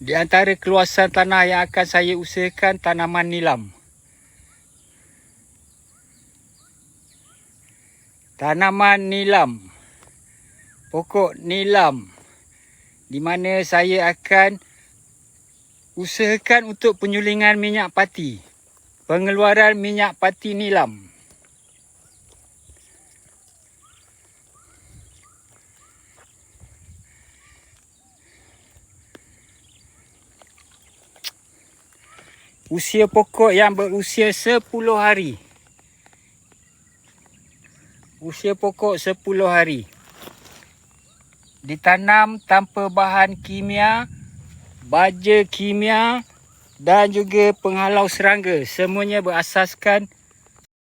Di antara keluasan tanah yang akan saya usahakan tanaman nilam. Tanaman nilam. Pokok nilam. Di mana saya akan usahakan untuk penyulingan minyak pati. Pengeluaran minyak pati nilam. Usia pokok yang berusia 10 hari. Usia pokok 10 hari. Ditanam tanpa bahan kimia, baja kimia dan juga penghalau serangga. Semuanya berasaskan